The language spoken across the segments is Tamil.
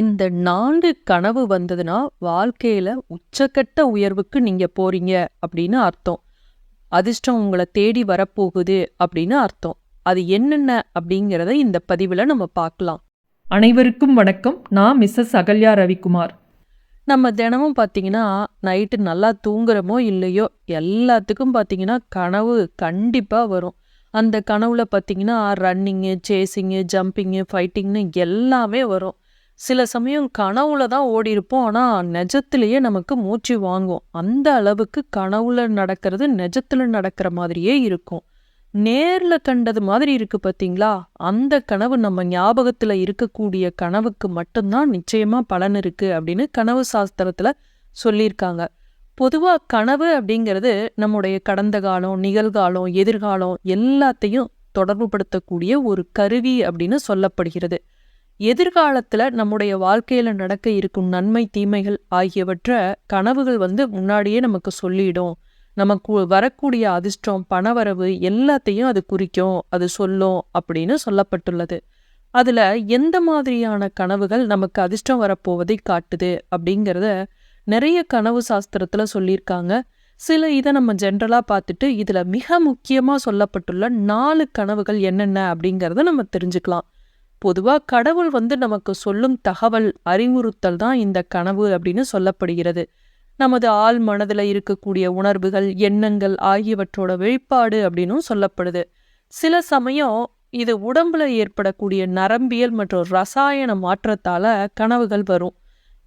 இந்த நான்கு கனவு வந்ததுன்னா வாழ்க்கையில உச்சக்கட்ட உயர்வுக்கு நீங்க போறீங்க அப்படின்னு அர்த்தம். அதிர்ஷ்டம் உங்களை தேடி வரப்போகுது அப்படின்னு அர்த்தம். அது என்னென்ன அப்படிங்கிறத இந்த பதிவில் நம்ம பார்க்கலாம். அனைவருக்கும் வணக்கம். நான் மிஸ்ஸஸ் அகல்யா ரவிக்குமார். நம்ம தினமும் பார்த்தீங்கன்னா நைட்டு நல்லா தூங்குறோமோ இல்லையோ எல்லாத்துக்கும் பார்த்தீங்கன்னா கனவு கண்டிப்பாக வரும். அந்த கனவுல பார்த்தீங்கன்னா ரன்னிங்கு சேசிங்கு ஜம்பிங்கு ஃபைட்டிங்னு எல்லாமே வரும். சில சமயம் கனவுல தான் ஓடி இருப்போம் ஆனால் நிஜத்திலேயே நமக்கு மூச்சு வாங்கும். அந்த அளவுக்கு கனவுல நடக்கிறது நிஜத்துல நடக்கிற மாதிரியே இருக்கும். நேர்ல கண்டது மாதிரி இருக்கு பார்த்தீங்களா அந்த கனவு நம்ம ஞாபகத்துல இருக்கக்கூடிய கனவுக்கு மட்டும்தான் நிச்சயமா பலன் இருக்கு அப்படின்னு கனவு சாஸ்திரத்துல சொல்லியிருக்காங்க. பொதுவா கனவு அப்படிங்கிறது நம்முடைய கடந்த காலம் நிகழ்காலம் எதிர்காலம் எல்லாத்தையும் தொடர்புபடுத்தக்கூடிய ஒரு கருவி அப்படின்னு சொல்லப்படுகிறது. எதிர்காலத்தில் நம்முடைய வாழ்க்கையில் நடக்க இருக்கும் நன்மை தீமைகள் ஆகியவற்றை கனவுகள் வந்து முன்னாடியே நமக்கு சொல்லிடும். நமக்கு வரக்கூடிய அதிர்ஷ்டம் பணவரவு எல்லாத்தையும் அது குறிக்கும் அது சொல்லும் அப்படின்னு சொல்லப்பட்டுள்ளது. அதில் எந்த மாதிரியான கனவுகள் நமக்கு அதிர்ஷ்டம் வரப்போவதை காட்டுது அப்படிங்கிறத நிறைய கனவு சாஸ்திரத்தில் சொல்லியிருக்காங்க. சில இதை நம்ம ஜென்ரலாக பார்த்துட்டு இதில் மிக முக்கியமாக சொல்லப்பட்டுள்ள நாலு கனவுகள் என்னென்ன அப்படிங்கிறத நம்ம தெரிஞ்சுக்கலாம். பொதுவா கடவுள் வந்து நமக்கு சொல்லும் தகவல் அறிவுறுத்தல் தான் இந்த கனவு அப்படின்னு சொல்லப்படுகிறது. நமது ஆள் மனதுல இருக்கக்கூடிய உணர்வுகள் எண்ணங்கள் ஆகியவற்றோட வெளிப்பாடு அப்படின்னும் சொல்லப்படுது. சில சமயம் இது உடம்புல ஏற்படக்கூடிய நரம்பியல் மற்றும் ரசாயன மாற்றத்தால கனவுகள் வரும்.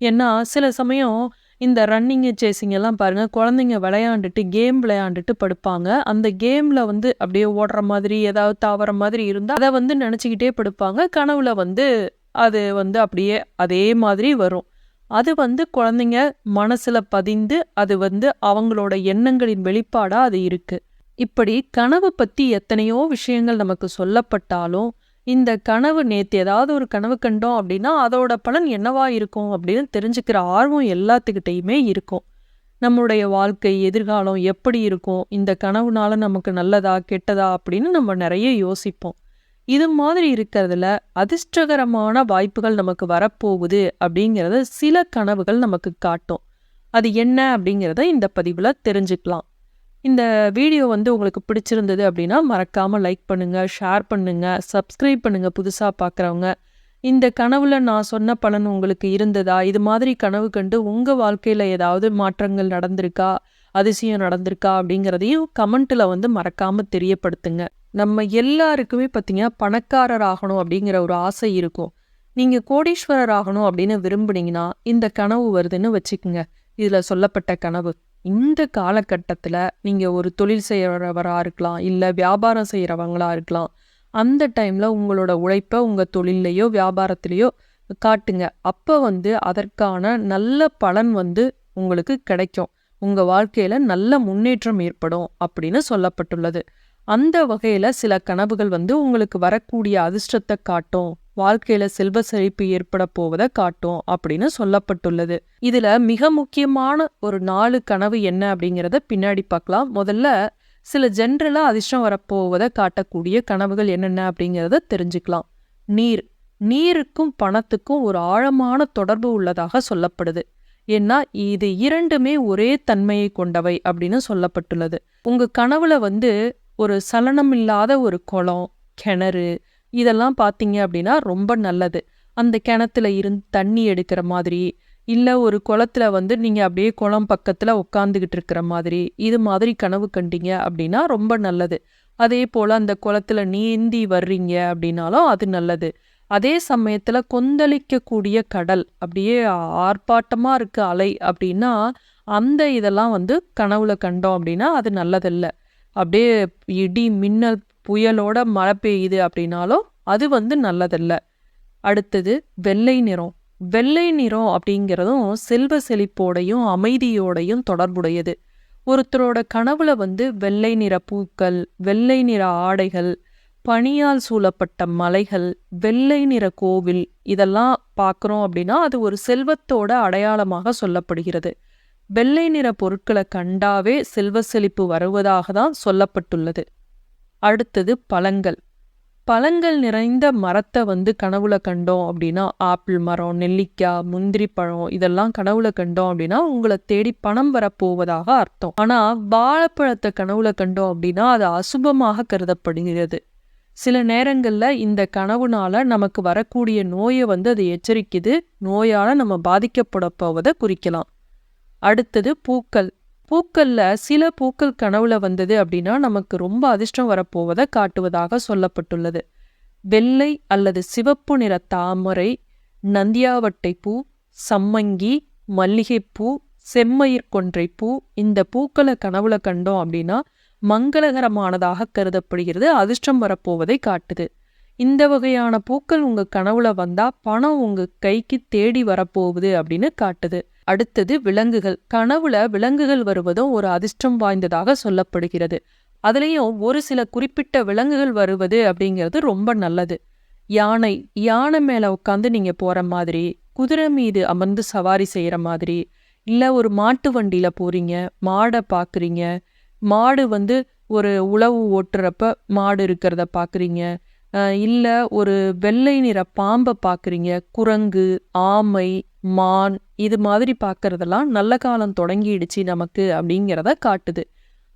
ஏன்னா சில சமயம் இந்த ரன்னிங்கு சேசிங் எல்லாம் குழந்தைங்க விளையாண்டுட்டு கேம் விளையாண்டுட்டு படுப்பாங்க. அந்த கேமில் வந்து அப்படியே ஓடுற மாதிரி ஏதாவது தாவற மாதிரி இருந்தால் அதை வந்து நினச்சிக்கிட்டே படுப்பாங்க. கனவுல வந்து அது வந்து அப்படியே அதே மாதிரி வரும். அது வந்து குழந்தைங்க மனசில் பதிந்து அது வந்து அவங்களோட எண்ணங்களின் வெளிப்பாடாக அது இருக்குது இப்படி கனவு பற்றி எத்தனையோ விஷயங்கள் நமக்கு சொல்லப்பட்டாலும் இந்த கனவு நேத்து ஏதாவது ஒரு கனவு கண்டோம் அப்படின்னா அதோட பலன் என்னவா இருக்கும் அப்படின்னு தெரிஞ்சுக்கிற ஆர்வம் எல்லாத்துக்கிட்டையுமே இருக்கும். நம்முடைய வாழ்க்கை எதிர்காலம் எப்படி இருக்கும்? இந்த கனவுனால நமக்கு நல்லதா கெட்டதா அப்படின்னு நம்ம நிறைய யோசிப்போம். இது மாதிரி இருக்கிறதுல அதிர்ஷ்டகரமான வாய்ப்புகள் நமக்கு வரப்போகுது அப்படிங்கிறத சில கனவுகள் நமக்கு காட்டும். அது என்ன அப்படிங்கிறத இந்த பதிவில் தெரிஞ்சுக்கலாம். இந்த வீடியோ வந்து உங்களுக்கு பிடிச்சிருந்தது அப்படின்னா மறக்காமல் லைக் பண்ணுங்கள் ஷேர் பண்ணுங்கள் சப்ஸ்கிரைப் பண்ணுங்கள் புதுசாக பார்க்குறவங்க இந்த கனவுல நான் சொன்ன பலன் உங்களுக்கு இருந்ததா? இது மாதிரி கனவு கண்டு உங்கள் வாழ்க்கையில் ஏதாவது மாற்றங்கள் நடந்திருக்கா? அதிசயம் நடந்திருக்கா? அப்படிங்கிறதையும் கமெண்ட்டில் வந்து மறக்காமல் தெரியப்படுத்துங்க. நம்ம எல்லாருக்குமே பார்த்தீங்கன்னா பணக்காரர் ஆகணும் அப்படிங்கிற ஒரு ஆசை இருக்கும். நீங்கள் கோடீஸ்வரர் ஆகணும் அப்படின்னு விரும்புனீங்கன்னா இந்த கனவு வருதுன்னு வச்சுக்கோங்க. இதில் சொல்லப்பட்ட கனவு. இந்த காலகட்டத்தில் நீங்கள் ஒரு தொழில் செய்கிறவராக இருக்கலாம் இல்லை வியாபாரம் செய்கிறவங்களா இருக்கலாம் அந்த டைமில் உங்களோட உழைப்பை உங்கள் தொழிலையோ வியாபாரத்திலையோ காட்டுங்க. அப்போ வந்து அதற்கான நல்ல பலன் வந்து உங்களுக்கு கிடைக்கும். உங்கள் வாழ்க்கையில் நல்ல முன்னேற்றம் ஏற்படும் அப்படின்னு சொல்லப்பட்டுள்ளது. அந்த வகையில் சில கனவுகள் வந்து உங்களுக்கு வரக்கூடிய அதிர்ஷ்டத்தை காட்டும். வாழ்க்கையில செல்வ செழிப்பு ஏற்பட போவதை காட்டும் அப்படின்னு சொல்லப்பட்டுள்ளது. இதுல மிக முக்கியமான ஒரு நாலு கனவு என்ன அப்படிங்கிறத பின்னாடி பார்க்கலாம். முதல்ல சில ஜென்ரலாக அதிர்ஷ்டம் வரப்போவதை காட்டக்கூடிய கனவுகள் என்னென்ன அப்படிங்கிறத தெரிஞ்சுக்கலாம். நீர். நீருக்கும் பணத்துக்கும் ஒரு ஆழமான தொடர்பு உள்ளதாக சொல்லப்படுது. ஏன்னா இது இரண்டுமே ஒரே தன்மையை கொண்டவை அப்படின்னு சொல்லப்பட்டுள்ளது. உங்கள் கனவுல வந்து ஒரு சலனம் இல்லாத ஒரு குளம் கிணறு இதெல்லாம் பார்த்தீங்க அப்படின்னா ரொம்ப நல்லது. அந்த கிணத்துல இருந்து தண்ணி எடுக்கிற மாதிரி இல்லை ஒரு குளத்துல வந்து நீங்கள் அப்படியே குளம் பக்கத்தில் உட்காந்துக்கிட்டு இருக்கிற மாதிரி இது மாதிரி கனவு கண்டீங்க அப்படின்னா ரொம்ப நல்லது. அதே போல் அந்த குளத்துல நீந்தி வர்றீங்க அப்படின்னாலும் அது நல்லது. அதே சமயத்தில் கொந்தளிக்கக்கூடிய கடல் அப்படியே ஆர்ப்பாட்டமாக இருக்க அலை அப்படின்னா அந்த இதெல்லாம் வந்து கனவுல கண்டோம் அப்படின்னா அது நல்லதில்லை. அப்படியே இடி மின்னல் புயலோட மழை பெய்யுது அப்படின்னாலும் அது வந்து நல்லதல்ல. அடுத்தது வெள்ளை நிறம். வெள்ளை நிறம் அப்படிங்கிறதும் செல்வ செழிப்போடையும் அமைதியோடையும் தொடர்புடையது. ஒருத்தரோட கனவுல வந்து வெள்ளை நிற பூக்கள் வெள்ளை நிற ஆடைகள் பனியால் சூழப்பட்ட மலைகள் வெள்ளை நிற கோவில் இதெல்லாம் பார்க்குறோம் அப்படின்னா அது ஒரு செல்வத்தோட அடையாளமாக சொல்லப்படுகிறது. வெள்ளை நிற பொருட்களை கண்டாவே செல்வ செழிப்பு வருவதாக தான் சொல்லப்பட்டுள்ளது. அடுத்தது பழங்கள். பழங்கள் நிறைந்த மரத்தை வந்து கனவுல கண்டோம் அப்படின்னா ஆப்பிள் மரம் நெல்லிக்காய் முந்திரி பழம் இதெல்லாம் கனவுல கண்டோம் அப்படின்னா உங்களை தேடி பணம் வரப்போவதாக அர்த்தம். ஆனா வாழைப்பழத்தை கனவுல கண்டோம் அப்படின்னா அது அசுபமாக கருதப்படுகிறது. சில நேரங்கள்ல இந்த கனவுனால நமக்கு வரக்கூடிய நோயை வந்து அது எச்சரிக்குது. நோயால நம்ம பாதிக்கப்பட போவதை குறிக்கலாம். அடுத்தது பூக்கள். பூக்கள்ல சில பூக்கள் கனவுல வந்தது அப்படின்னா நமக்கு ரொம்ப அதிர்ஷ்டம் வரப்போவதை காட்டுவதாக சொல்லப்பட்டுள்ளது. வெள்ளை அல்லது சிவப்பு நிற தாமரை நந்தியாவட்டை பூ சம்மங்கி மல்லிகைப்பூ செம்மயிர் கொன்றை பூ இந்த பூக்களை கனவுல கண்டோம் அப்படின்னா மங்களகரமானதாக கருதப்படுகிறது அதிர்ஷ்டம் வரப்போவதை காட்டுது. இந்த வகையான பூக்கள் உங்க கனவுல வந்தா பணம் உங்க கைக்கு தேடி வரப்போகுது அப்படின்னு காட்டுது. அடுத்தது விலங்குகள். கனவுல விலங்குகள் வருவதும் ஒரு அதிர்ஷ்டம் வாய்ந்ததாக சொல்லப்படுகிறது. அதுலேயும் ஒரு சில குறிப்பிட்ட விலங்குகள் வருவது அப்படிங்கிறது ரொம்ப நல்லது. யானை யானை மேல உட்காந்து நீங்க போற மாதிரி குதிரை மீது அமர்ந்து சவாரி செய்யற மாதிரி இல்ல ஒரு மாட்டு வண்டியில போறீங்க மாடை பாக்குறீங்க மாடு வந்து ஒரு உழவு ஓட்டுறப்ப மாடு இருக்கிறத பாக்குறீங்க இல்லை இல்ல ஒரு வெள்ளை நிற பாம்பை பாக்குறீங்க குரங்கு ஆமை மான் இது மாதிரி பார்க்கறதெல்லாம் நல்ல காலம் தொடங்கிடுச்சு நமக்கு அப்படிங்கிறத காட்டுது.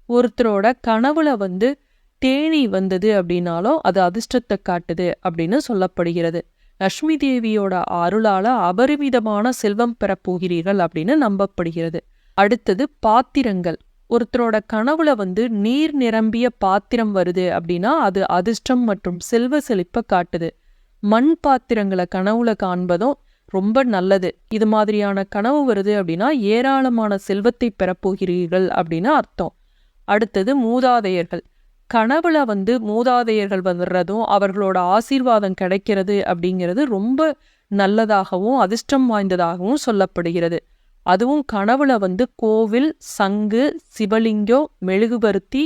ஒருத்தரோட கனவுல வந்து தேனி வந்தது அப்படின்னாலும் அது அதிர்ஷ்டத்தை காட்டுது அப்படின்னு சொல்லப்படுகிறது. லக்ஷ்மி தேவியோட அருளால அபரிமிதமான செல்வம் பெறப் போகிறீர்கள் அப்படின்னு நம்பப்படுகிறது. அடுத்தது பாத்திரங்கள். ஒருத்தரோட கனவுல வந்து நீர் நிரம்பிய பாத்திரம் வருது அப்படின்னா அது அதிர்ஷ்டம் மற்றும் செல்வ செழிப்பை காட்டுது. மண் பாத்திரங்களை கனவுல காண்பதும் ரொம்ப நல்லது. இது மாதிரியான கனவு வருது அப்படின்னா ஏராளமான செல்வத்தை பெறப்போகிறீர்கள் அப்படின்னு அர்த்தம். அடுத்தது மூதாதையர்கள். கனவுல வந்து மூதாதையர்கள் வர்றதும் அவர்களோட ஆசீர்வாதம் கிடைக்கிறது அப்படிங்கிறது ரொம்ப நல்லதாகவும் அதிர்ஷ்டம் வாய்ந்ததாகவும் சொல்லப்படுகிறது. அதுவும் கனவுல வந்து கோவில் சங்கு சிவலிங்கம் மெழுகுபருத்தி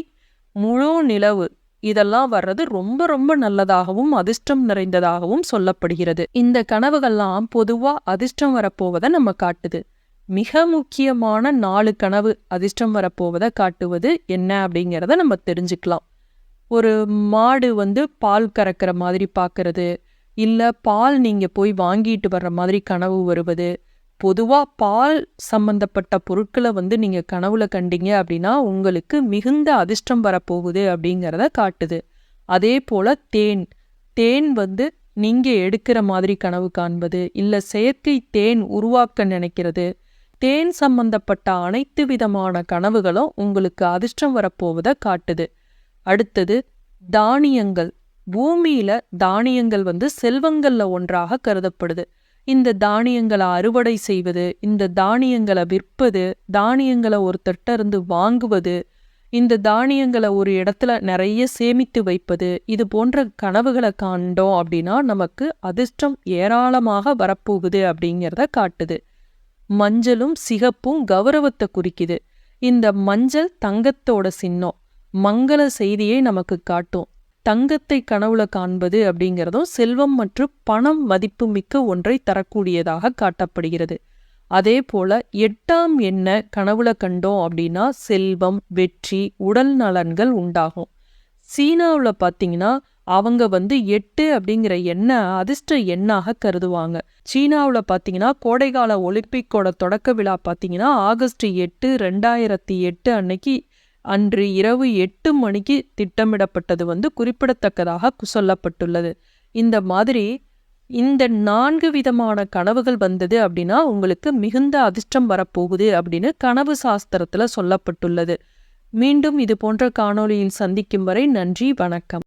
முழு நிலவு இதெல்லாம் வர்றது ரொம்ப ரொம்ப நல்லதாகவும் அதிர்ஷ்டம் நிறைந்ததாகவும் சொல்லப்படுகிறது. இந்த கனவுகள்லாம் பொதுவா அதிர்ஷ்டம் வரப்போவதை நம்ம காட்டுது. மிக முக்கியமான நாலு கனவு அதிர்ஷ்டம் வரப்போவதை காட்டுவது என்ன அப்படிங்கிறத நம்ம தெரிஞ்சுக்கலாம். ஒரு மாடு வந்து பால் கறக்கிற மாதிரி பார்க்கறது இல்ல பால் நீங்க போய் வாங்கிட்டு வர்ற மாதிரி கனவு வருவது பொதுவா பால் சம்பந்தப்பட்ட பொருட்களை வந்து நீங்க கனவுல கண்டீங்க அப்படின்னா உங்களுக்கு மிகுந்த அதிர்ஷ்டம் வரப்போகுது அப்படிங்கிறத காட்டுது. அதே போல தேன். தேன் வந்து நீங்க எடுக்கிற மாதிரி கனவு காண்பது இல்ல செயற்கை தேன் உருவாக்க நினைக்கிறது. தேன் சம்பந்தப்பட்ட அனைத்து விதமான கனவுகளும் உங்களுக்கு அதிர்ஷ்டம் வரப்போவதை காட்டுது. அடுத்தது தானியங்கள். பூமியில தானியங்கள் வந்து செல்வங்கள்ல ஒன்றாக கருதப்படுது. இந்த தானியங்களை அறுவடை செய்வது இந்த தானியங்களை விற்பது தானியங்களை ஒருத்தர்ட்ட இருந்து வாங்குவது இந்த தானியங்களை ஒரு இடத்துல நிறைய சேமித்து வைப்பது இது போன்ற கனவுகளை காண்டோம் அப்படின்னா நமக்கு அதிர்ஷ்டம் ஏராளமாக வரப்போகுது அப்படிங்கிறத காட்டுது. மஞ்சளும் சிகப்பும் கௌரவத்தை குறிக்குது. இந்த மஞ்சள் தங்கத்தோட சின்னம் மங்கள செய்தியை நமக்கு காட்டும். தங்கத்தை கனவுல காண்பது அப்படிங்கிறதும் செல்வம் மற்றும் பணம் மதிப்பு மிக்க ஒன்றை தரக்கூடியதாக காட்டப்படுகிறது. அதே போல எட்டாம் எண்ண கனவுல கண்டோம் அப்படின்னா செல்வம் வெற்றி உடல் நலன்கள் உண்டாகும். சீனாவில் பார்த்தீங்கன்னா அவங்க வந்து எட்டு அப்படிங்கிற எண்ணை அதிர்ஷ்ட எண்ணாக கருதுவாங்க. சீனாவில் பார்த்தீங்கன்னா கோடைகால ஒலிம்பிக்கோட தொடக்க விழா பார்த்தீங்கன்னா ஆகஸ்ட் எட்டு ரெண்டாயிரத்தி எட்டு அன்னைக்கு அன்று இரவு எட்டு மணிக்கு திட்டமிடப்பட்டது வந்து குறிப்பிடத்தக்கதாக சொல்லப்பட்டுள்ளது. இந்த மாதிரி இந்த நான்கு விதமான கனவுகள் வந்தது அப்படின்னா உங்களுக்கு மிகுந்த அதிர்ஷ்டம் வரப்போகுது அப்படின்னு கனவு சாஸ்திரத்துல சொல்லப்பட்டுள்ளது. மீண்டும் இது போன்ற காணொளியில் சந்திக்கும் வரை நன்றி வணக்கம்.